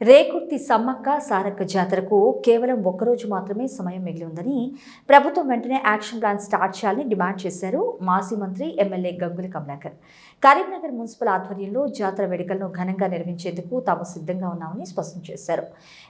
రేకుర్తి సమ్మక్క సారక్క జాతరకు కేవలం ఒక్కరోజు మాత్రమే సమయం మిగిలి ఉందని ప్రభుత్వం వెంటనే యాక్షన్ ప్లాన్ స్టార్ట్ చేయాలని డిమాండ్ చేశారు మాజీ మంత్రి ఎమ్మెల్యే గంగుల కమలాకర్. కరీంనగర్ మున్సిపల్ ఆధ్వర్యంలో జాతర వేడుకలను ఘనంగా నిర్వహించేందుకు తాము సిద్ధంగా ఉన్నామని స్పష్టం చేశారు.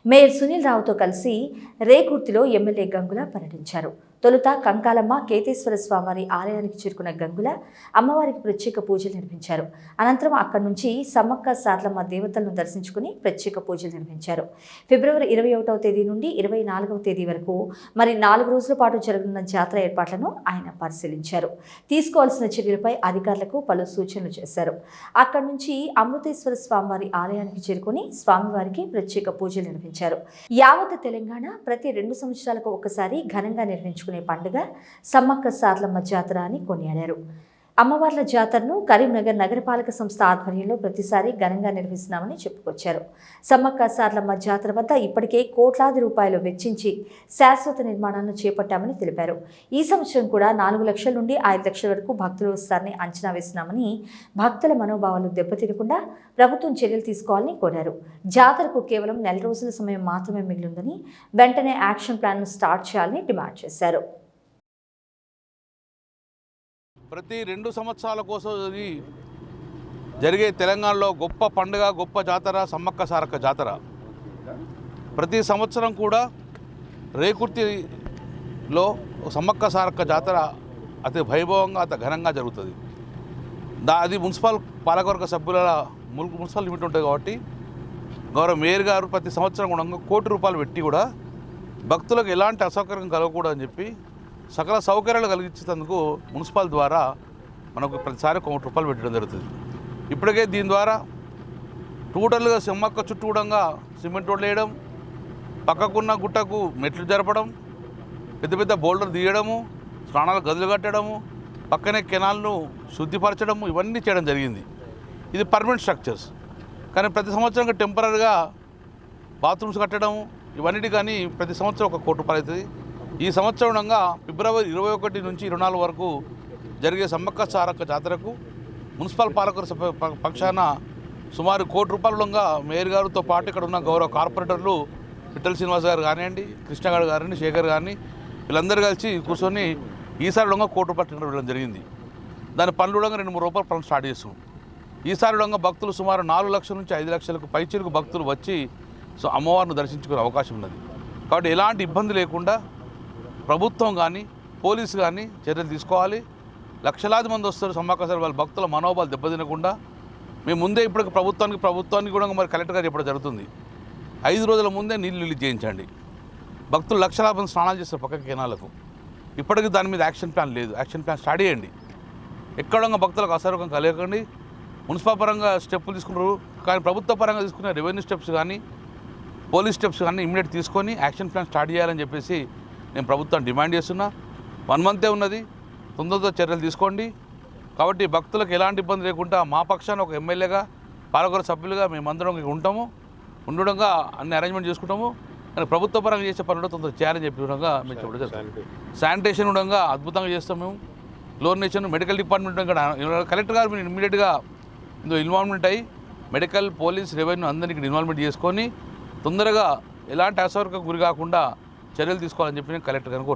మేయర్ సునీల్ రావుతో కలిసి రేకుర్తిలో ఎమ్మెల్యే గంగుల పర్యటించారు. తొలుత కంకాలమ్మ కేతేశ్వర స్వామివారి ఆలయానికి చేరుకున్న గంగుల అమ్మవారికి ప్రత్యేక పూజలు నిర్వహించారు. అనంతరం అక్కడి నుంచి సమ్మక్క సార్లమ్మ దేవతలను దర్శించుకుని ప్రత్యేక పూజలు నిర్వహించారు. ఫిబ్రవరి ఇరవై ఒకటవ తేదీ నుండి ఇరవై నాలుగవ తేదీ వరకు మరి నాలుగు రోజుల పాటు జరగనున్న జాతర ఏర్పాట్లను ఆయన పరిశీలించారు. తీసుకోవాల్సిన చర్యలపై అధికారులకు పలు సూచనలు చేశారు. అక్కడి నుంచి అమృతేశ్వర స్వామివారి ఆలయానికి చేరుకుని స్వామివారికి ప్రత్యేక పూజలు నిర్వహించారు. యావత్ తెలంగాణ ప్రతి రెండు సంవత్సరాలకు ఒకసారి ఘనంగా నిర్వహించుకునే పండుగ సమ్మక్క సార్లమ్మ జాతర అని కొనియాడారు. అమ్మవార్ల జాతరను కరీంనగర్ నగరపాలక సంస్థ ఆధ్వర్యంలో ప్రతిసారి ఘనంగా నిర్వహిస్తున్నామని చెప్పుకొచ్చారు. సమ్మక్క సార్లమ్మ జాతర వద్ద ఇప్పటికే కోట్లాది రూపాయలు వెచ్చించి శాశ్వత నిర్మాణాలను చేపట్టామని తెలిపారు. ఈ సంవత్సరం కూడా నాలుగు లక్షల నుండి ఐదు లక్షల వరకు భక్తులు వస్తారని అంచనా వేస్తున్నామని భక్తుల మనోభావాలు దెబ్బతినకుండా ప్రభుత్వం చర్యలు తీసుకోవాలని కోరారు. జాతరకు కేవలం నెల రోజుల సమయం మాత్రమే మిగిలిందని వెంటనే యాక్షన్ ప్లాన్ను స్టార్ట్ చేయాలని డిమాండ్ చేశారు. ప్రతి రెండు సంవత్సరాల కోసం ఇది జరిగే తెలంగాణలో గొప్ప పండుగ గొప్ప జాతర సమ్మక్క సారక్క జాతర. ప్రతి సంవత్సరం కూడా రేకుర్తిలో సమ్మక్క సారక్క జాతర అతి వైభవంగా అతి ఘనంగా జరుగుతుంది. దా అది మున్సిపల్ పాలకవర్గ సభ్యుల ముల్ మున్సిపల్ లిమిట్ ఉంటుంది కాబట్టి గౌరవ మేయర్ గారు ప్రతి సంవత్సరం కూడా కోటి రూపాయలు పెట్టి కూడా భక్తులకు ఎలాంటి అసౌకర్యం కలగకూడదని చెప్పి సకల సౌకర్యాలు కలిగించేందుకు మున్సిపల్ ద్వారా మనకు ప్రతిసారి కోటి రూపాయలు పెట్టడం జరుగుతుంది. ఇప్పటికే దీని ద్వారా టోటల్గా సిమ్మక్క చుట్టూడంగా సిమెంట్ రోడ్లు వేయడం పక్కకున్న గుట్టకు మెట్లు జరపడం పెద్ద పెద్ద బోల్డర్ తీయడము స్నానాలు గదులు కట్టడము పక్కనే కెనాల్ను శుద్ధిపరచడము ఇవన్నీ చేయడం జరిగింది. ఇది పర్మనెంట్ స్ట్రక్చర్స్. కానీ ప్రతి సంవత్సరం టెంపరీగా బాత్రూమ్స్ కట్టడం ఇవన్నిటి కానీ ప్రతి సంవత్సరం ఒక కోటి రూపాయలు అవుతుంది. ఈ సంవత్సరంగా ఫిబ్రవరి ఇరవై ఒకటి నుంచి ఇరవై నాలుగు వరకు జరిగే సమ్మక్క సారక్క జాతరకు మున్సిపల్ పాలకుల సభ- పక్షాన సుమారు కోటి రూపాయలుగా మేయర్ గారితో పాటు ఇక్కడ ఉన్న గౌరవ కార్పొరేటర్లు పిట్టల శ్రీనివాస్ గారు కానివ్వండి కృష్ణగారు గారిని శేఖర్ గారిని వీళ్ళందరూ కలిసి కూర్చొని ఈసారి లొంగ కోటి రూపాయలు టెండర్ వెళ్ళడం జరిగింది. దాని పనులు రెండు మూడు రూపాయలు పనులు స్టార్ట్ చేస్తాం ఈసారి కూడా భక్తులు సుమారు నాలుగు లక్షల నుంచి ఐదు లక్షలకు పైచిలకు భక్తులు వచ్చి సో అమ్మవారిని దర్శించుకునే అవకాశం ఉన్నది. కాబట్టి ఎలాంటి ఇబ్బంది లేకుండా ప్రభుత్వం కానీ పోలీసు కానీ చర్యలు తీసుకోవాలి. లక్షలాది మంది వస్తారు సమ్మక్కసారి వాళ్ళ భక్తుల మనోభావాలు దెబ్బతినకుండా. మేము ముందే ఇప్పటికి ప్రభుత్వానికి ప్రభుత్వానికి కూడా మరి కలెక్టర్ గారు చెప్పడం జరుగుతుంది. ఐదు రోజుల ముందే నీళ్ళు రిలీజ్ చేయించండి. భక్తులు లక్షలాది మంది స్నానాలు చేస్తారు పక్క కెనాలకు. ఇప్పటికీ దాని మీద యాక్షన్ ప్లాన్ లేదు. యాక్షన్ ప్లాన్ స్టార్ట్ చేయండి. ఎక్కడ భక్తులకు అసౌకర్యం కలగకండి. మున్సిపల్ పరంగా స్టెప్పులు తీసుకున్నారు కానీ ప్రభుత్వ పరంగా తీసుకునే రెవెన్యూ స్టెప్స్ కానీ పోలీస్ స్టెప్స్ కానీ ఇమీడియట్ తీసుకొని యాక్షన్ ప్లాన్ స్టార్ట్ చేయాలని చెప్పేసి నేను ప్రభుత్వం డిమాండ్ చేస్తున్నా. వన్ మంతే ఉన్నది. తొందరతో చర్యలు తీసుకోండి. కాబట్టి భక్తులకు ఎలాంటి ఇబ్బంది లేకుండా మా పక్షాన ఒక ఎమ్మెల్యేగా పాలకుల సభ్యులుగా మేమందరం ఉంటాము. ఉండడంగా అన్ని అరేంజ్మెంట్ చేసుకుంటాము. కానీ ప్రభుత్వ పరంగా చేసే పనులు తొందర చేయాలని చెప్పి విధంగా మేము చెప్పడం జరుగుతుంది. శానిటేషన్ ఉండగా అద్భుతంగా చేస్తాం మేము. క్లోరినేషన్ మెడికల్ డిపార్ట్మెంట్ కలెక్టర్ గారు మీరు ఇమ్మీడియట్గా ఇందులో ఇన్వాల్వ్మెంట్ అయ్యి మెడికల్ పోలీస్ రెవెన్యూ అందరినీ ఇక్కడ ఇన్వాల్వ్మెంట్ చేసుకొని తొందరగా ఎలాంటి అసౌకర్యం గురి కాకుండా చర్యలు తీసుకోవాలని చెప్పి నేను కలెక్టర్ గారిని